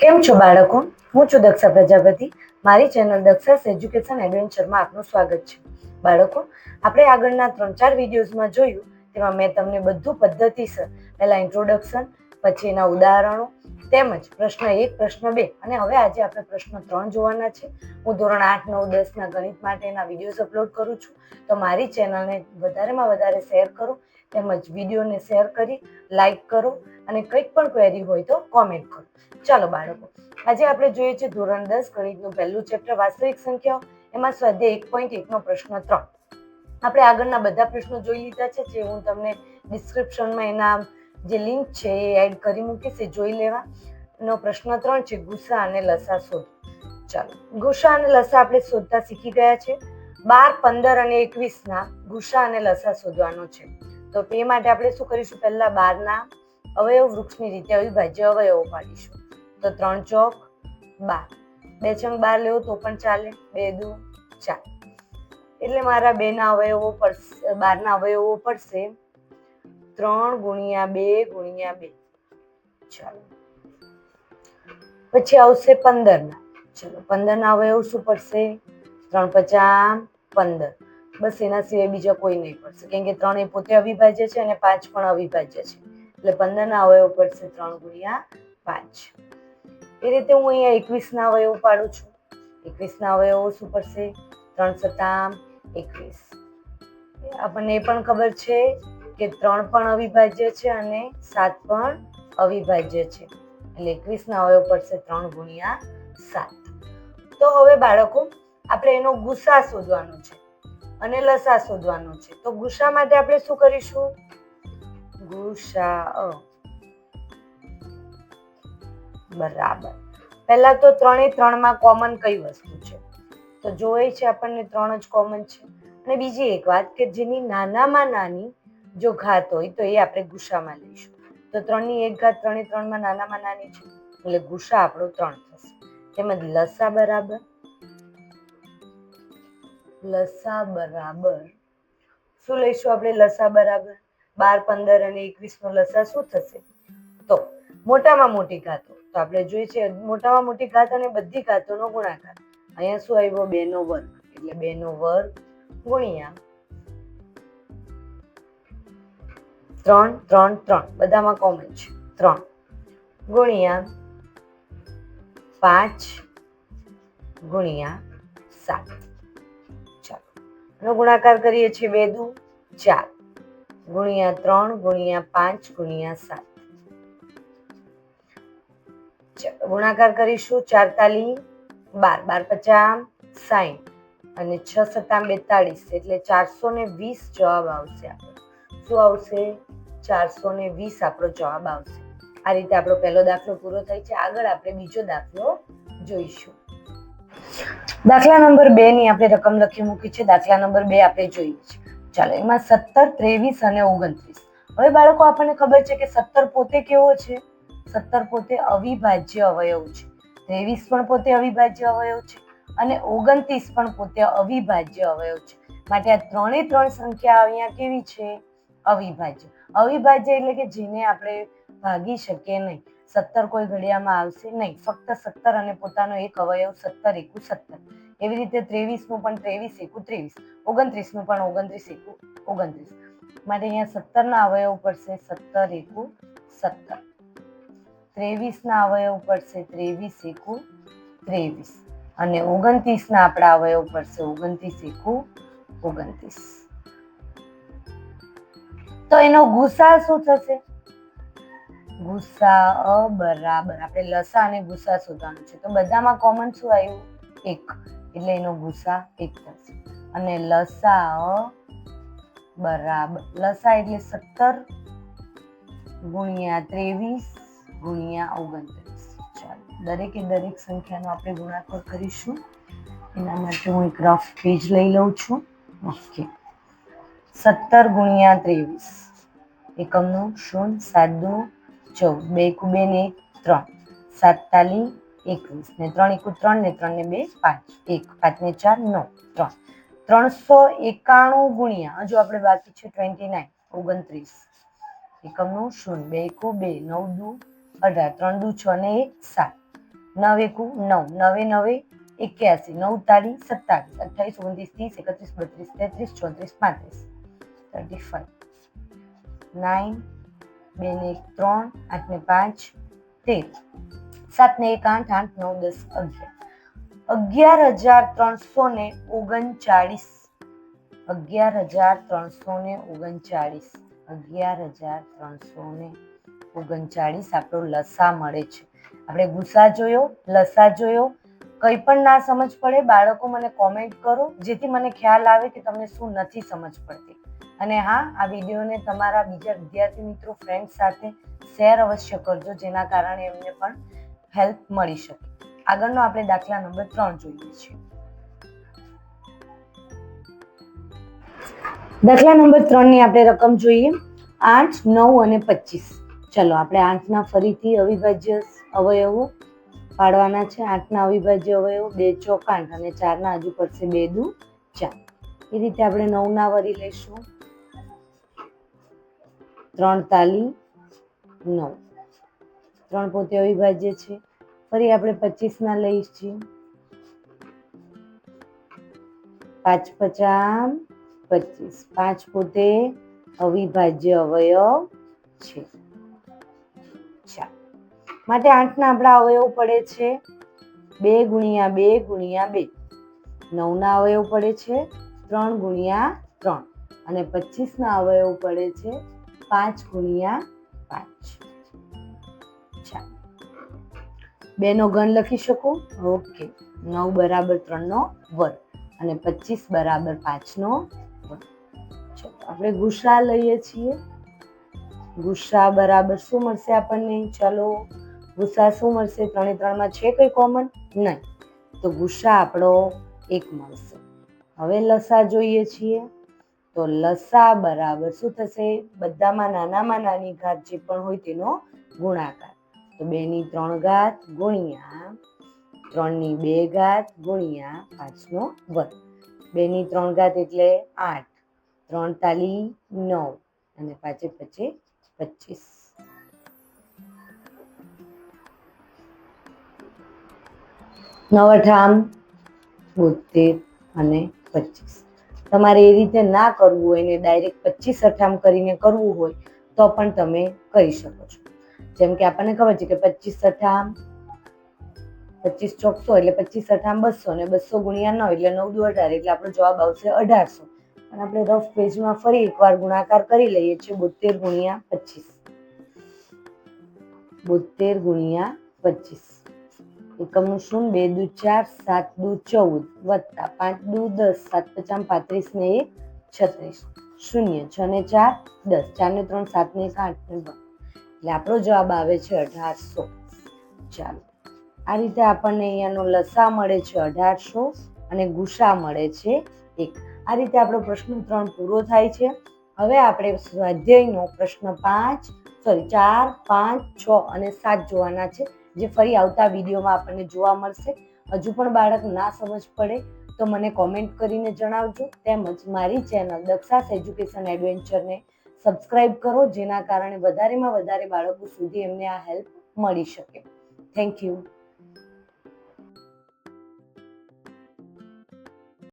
કેમ છો બાળકો? હું છું દક્ષા પ્રજાપતિ. મારી ચેનલ દક્ષાસ એજ્યુકેશન એડવેન્ચરમાં આપનું સ્વાગત છે. બાળકો, આપણે આગળના ત્રણ ચાર વિડીયોઝમાં જોયું, તેમાં મેં તમને બધું પદ્ધતિસર, પહેલાં ઇન્ટ્રોડક્શન પછી એના ઉદાહરણો, તેમજ પ્રશ્ન એક, પ્રશ્ન બે, અને હવે આજે આપણે પ્રશ્ન ત્રણ જોવાના છે. હું ધોરણ આઠ, નવ, દસના ગણિત માટેના વિડીયોઝ અપલોડ કરું છું. તો મારી ચેનલને વધારેમાં વધારે શેર કરો. તેમજ વિડીયોને શેર કરી, લાઈક કરો અને કંઈક પણ ક્વેરી હોય તો કોમેન્ટ કરો. ચાલો બાળકો, આજે આપણે જોઈએ છે ધોરણ દસ ગણિતનું પહેલું ચેપ્ટર વાસ્તવિક સંખ્યાઓ. એમાં સ્વાધ્યાય એક પોઈન્ટ એકનો પ્રશ્ન ત્રણ. આપણે આગળના બધા પ્રશ્નો જોઈ લીધા છે, જે હું તમને ડિસ્ક્રિપ્શનમાં એના જે લિંક છે એ એડ કરી મૂકીશ, એ જોઈ લેવા. નો પ્રશ્ન ત્રણ છે ગુસ્સા અને લસા શોધ. ચાલો, ગુસ્સા અને લસા આપણે શોધતા શીખી ગયા છે. બાર, પંદર અને એકવીસના ગુસ્સા અને લસા શોધવાનો છે. તો તે માટે આપણે શું કરીશું? પહેલા બારના અવયવ વૃક્ષની રીતે અવિભાજ્ય અવયવો પાડીશું. તો ત્રણ ચોક, બાર. બે છંગ બાર લેવો તો પણ ચાલે. બે દુ, ચાર. એટલે મારા બેના અવયવો પડશે, બારના અવયવો પડશે ત્રણ ગુણ્યા બે ગુણ્યા બે. ચાલો. પછી આવશે પંદરના. ચલો, પંદરના અવયવ શું પડશે? ત્રણ પચાસ પંદર. બસ એના સિવાય બીજા કોઈ નહીં પડશે. કેમ કે ત્રણ એ પોતે અવિભાજ્ય છે અને પાંચ પણ અવિભાજ્ય છે. એટલે પંદરના અવયવ પડશે ત્રણ ગુણ્યા પાંચ. એ રીતે હું અહીંયા એકવીસના અવયવ પાડું છું. એકવીસના અવયવો શું પડશે? ત્રણ સત્તા એકવીસ. આપણને એ પણ ખબર છે કે ત્રણ પણ અવિભાજ્ય છે અને સાત પણ અવિભાજ્ય છે. એટલે એકવીસના અવયવ પડશે ત્રણ ગુણ્યા સાત. તો હવે બાળકો, આપણે એનો ગુસા શોધવાનો છે. અને લસા શોધવાનો છે. તો ગુસા માટે આપણે શું કરીશું? ગુસા બરાબર. પહેલા તો ત્રણે ત્રણમાં કોમન કઈ વસ્તુ છે? તો જોઈએ છે આપણને ત્રણ જ કોમન છે. અને બીજી એક વાત કે જેની નાનામાં નાની જો ઘાત હોય તો એ આપણે ગુસામાં લઈશું. તો ત્રણની એક ઘાત ત્રણે ત્રણમાં નાનામાં નાની છે. એટલે ગુસા આપણો ત્રણ થશે. તેમજ લસા બરાબર. લસા બરાબર. શું લઈશું આપણે લસા બરાબર? બાર, પંદર અને એકવીસ નો લસા શું થશે? તો મોટામાં મોટી ઘાતો. તો આપણે જોઈએ છે મોટામાં મોટી ઘાત અને બધી ઘાતોનો ગુણાકાર. અહીંયા શું આવ્યો? બે નો વર્ગ. એટલે બે નો વર્ગ ગુણ્યા ત્રણ ત્રણ ત્રણ. બધામાં કોમન છે. ત્રણ ગુણ્યા પાંચ ગુણ્યા સાત. એનો ગુણાકાર કરીએ છીએ બે દુ ચાર. ગુણ્યા ત્રણ, ગુણ્યા પાંચ, ગુણ્યા સાત. ગુણાકાર કરીશું ચાર તાલી બાર. બાર પચાસ સાઠ અને છ સત્તા બેતાળીસ. એટલે ચારસો ને વીસ જવાબ આવશે આપણો. શું આવશે? ચારસો ને વીસ આપણો જવાબ આવશે. આ રીતે આપણો પહેલો દાખલો પૂરો થાય છે. આગળ આપણે બીજો દાખલો જોઈશું. દાખલા નંબર બે ની આપણે રકમ લખી મૂકી છે. દાખલા નંબર બે આપણે જોઈએ છીએ ચાલો, એમાં સત્તર, ત્રેવીસ અને ઓગણત્રીસ. હવે બાળકો, આપણને ખબર છે કે સત્તર પોતે કેવો છે? સત્તર પોતે અવિભાજ્ય અવયવ છે. ત્રેવીસ પણ પોતે અવિભાજ્ય અવયવ છે અને ઓગણત્રીસ પણ પોતે અવિભાજ્ય અવયવ છે. માટે આ ત્રણે ત્રણ સંખ્યા અહીંયા કેવી છે? અવિભાજ્ય. અવિભાજ્ય એટલે કે જેને આપણે ભાગી શકીએ નહીં. સત્તર કોઈ ઘડિયામાં આવશે નહીં. ફક્ત સત્તર અને પોતાનો એક અવયવ સત્તર એકુ સત્તર. એવી રીતે ત્રેવીસનું પણ ત્રેવીસ એકુ ત્રેવીસ. ઓગણત્રીસનું પણ ઓગણત્રીસ એકુ ઓગણત્રીસ. માટે અહીંયા સત્તરના અવયવ પડશે સત્તર એકુ સત્તર. ત્રેવીસના અવયવ પડશે ત્રેવીસ એકુ ત્રેવીસ. અને ઓગણત્રીસના આપણા અવયવ પડશે ઓગણત્રીસ એકુ ઓગણત્રીસ. તો એનો ગુસા શું થશે? ગુસા અ બરાબર આપણે લસા અને ગુસ્સા શોધવાનું છે. તો બધામાં કોમન શું આવ્યું? એક. એટલે એનો ગુસ્સા એક થશે અને લસા અ બરાબર લસા એટલે સત્તર ગુણ્યા ત્રેવીસ ગુણ્યા ઓગણત્રીસ. ચાલો, દરેકે દરેક સંખ્યાનો આપણે ગુણાકાર કરીશું. એના માટે હું એક રફ પેજ લઈ લઉં છું. ઓકે. સત્તર ગુણ્યા ત્રેવીસ. એકમનું શૂન્ય સાત ચૌદ બે એકુ બે ને એક ત્રણ સાતતાલી એકવીસ ને ત્રણ, એકુ ત્રણ ને ત્રણ ને બે પાંચ. એક, પાંચ ને ચાર, નવ, ત્રણ. ત્રણસો એકાણું ગુણ્યા, હજુ આપણે બાકી છે ટ્વેન્ટી નાઇન ઓગણત્રીસ. એકમનું શૂન્ય. બે એકુ બે, નવ દુ અઢાર. ત્રણ દુ છ ને એક, સાત. નવ એકુ નવ. નવે નવે, એક્યાસી. નવ તારી સત્તાવીસ. અઠ્ઠાવીસ, ઓગણત્રીસ, ત્રીસ, એકત્રીસ, બત્રીસ, તેત્રીસ, ચોત્રીસ, પાંત્રીસ. થર્ટી ફાઈવ નાઇન બે ને એક ત્રણ આઠને પાંચ તેર સાતને એક, આઠ આઠ, નવ, દસ, અગિયાર. અગિયાર હજાર ત્રણસો ને ઓગણચાળીસ. અગિયાર હજાર ત્રણસો ને ઓગણચાળીસ. અગિયાર હજાર ત્રણસો ને ઓગણચાળીસ આપણો લસા મળે છે. આપણે ગુસા જોયો, લસા જોયો. કંઈ પણ ના સમજ પડે, બાળકો મને કોમેન્ટ કરો, જેથી મને ખ્યાલ આવે કે તમને શું નથી સમજ પડતી. અને હા, આ વિડીયોને તમારા બીજા વિદ્યાર્થી મિત્રો ફ્રેન્ડ સાથે શેર અવશ્ય કરજો, જેના કારણે એમને પણ હેલ્પ મળી શકે. આગળનો આપણે દાખલા નંબર ત્રણ જોઈએ છીએ. દાખલા નંબર ત્રણની આપણે રકમ જોઈએ. આઠ, નવ અને પચીસ. ચલો, આપણે આઠના ફરીથી અવિભાજ્ય અવયવો પાડવાના છે. આઠના અવિભાજ્ય અવયવો, બે ચોક આઠ અને ચારના હજુ પડશે બે દુ ચાર એ રીતે આપણે નવના વરી લઈશું. ત્રણ તાલી નવ. ત્રણ પોતે અવિભાજ્ય છે. ફરી આપણે પચીસના લઈએ છીએ પાંચ પચામ પચીસ. પાંચ પોતે અવિભાજ્ય અવયવ છે. ચાર માટે આઠના આપણા અવયવ પડે છે. બે ગુણ્યા બે ગુણ્યા બે. નવના અવયવ પડે છે. ત્રણ ગુણ્યા ત્રણ. અને પચીસના અવયવ પડે છે. પાંચ ગુણ્યા પાંચ. બેનો ઘન લખી શકો? ઓકે. નવ બરાબર ત્રણનો વર્ગ અને પચીસ બરાબર પાંચનો વર્ગ. ચલો, આપણે ગુસા લઈએ છીએ. ગુસા બરાબર શું મળશે આપણને? ચાલો. ગુસા શું મળશે? ત્રણે ત્રણમાં છે કઈ કોમન? નહીં. તો ગુસા આપણો એક મળશે. હવે લસા જોઈએ છીએ. તો લસા બરાબર શું થશે? બધામાં નાનામાં નાની ઘાત જે પણ હોય તેનો ગુણાકાર. તો બે ની ત્રણ ઘાત ગુણ્યા ત્રણની બે ઘાત ગુણ્યા પાંચનો વર્ગ. બે ની ત્રણ ઘાત એટલે આઠ. ત્રણ તાલી નવ અને પાંચે પચે પચીસ. નવ અઠામ બોતેર અને પચીસ. તમારે એ રીતે ના કરવું હોય ને ડાયરેક્ટ પચીસ અઠામ કરીને કરવું હોય, તો પણ તમે કરી શકો છો. જેમ કે આપણને ખબર છે કે પચીસ અઠામ, પચીસ ચોકસો એટલે પચીસ અઠામ બસો ને બસો ગુણ્યા નવ એટલે નવ દુ અઢાર એટલે આપણો જવાબ આવશે અઢારસો. અને આપણે રફ પેજમાં ફરી એકવાર ગુણાકાર કરી લઈએ છીએ બોતેર ગુણ્યા પચીસ. બોતેર ગુણ્યા પચીસ. એકમનું શું? બે દુ ચાર, સાત દુ ચૌદ. વત્તા પાંચ દુ દસ. સાત પચાસ પાંત્રીસ ને એક છત્રીસ. શૂન્ય. છ ને ચાર, દસ. ચાર ને ત્રણ, સાત ને એક આઠ ને એટલે આપણો જવાબ આવે છે અઢારસો. ચાલો. આ રીતે આપણને અહીંયાનો લસા મળે છે અઢારસો અને ગુસા મળે છે એક. આ રીતે આપણો પ્રશ્ન ત્રણ પૂરો થાય છે. હવે આપણે સ્વાધ્યાયનો પ્રશ્ન પાંચ સોરી ચાર, પાંચ, છ અને સાત જોવાના છે. જે ફરી આવતા વિડીયોમાં આપણને જોવા મળશે. હજુ પણ બાળક ના સમજ પડે તો મને કોમેન્ટ કરીને જણાવજો. તેમજ મારી ચેનલ દક્ષાસ એજ્યુકેશન એડવેન્ચરને સબસ્ક્રાઇબ કરો, જેના કારણે વધારેમાં વધારે બાળકો સુધી એમને આ હેલ્પ મળી શકે. Thank you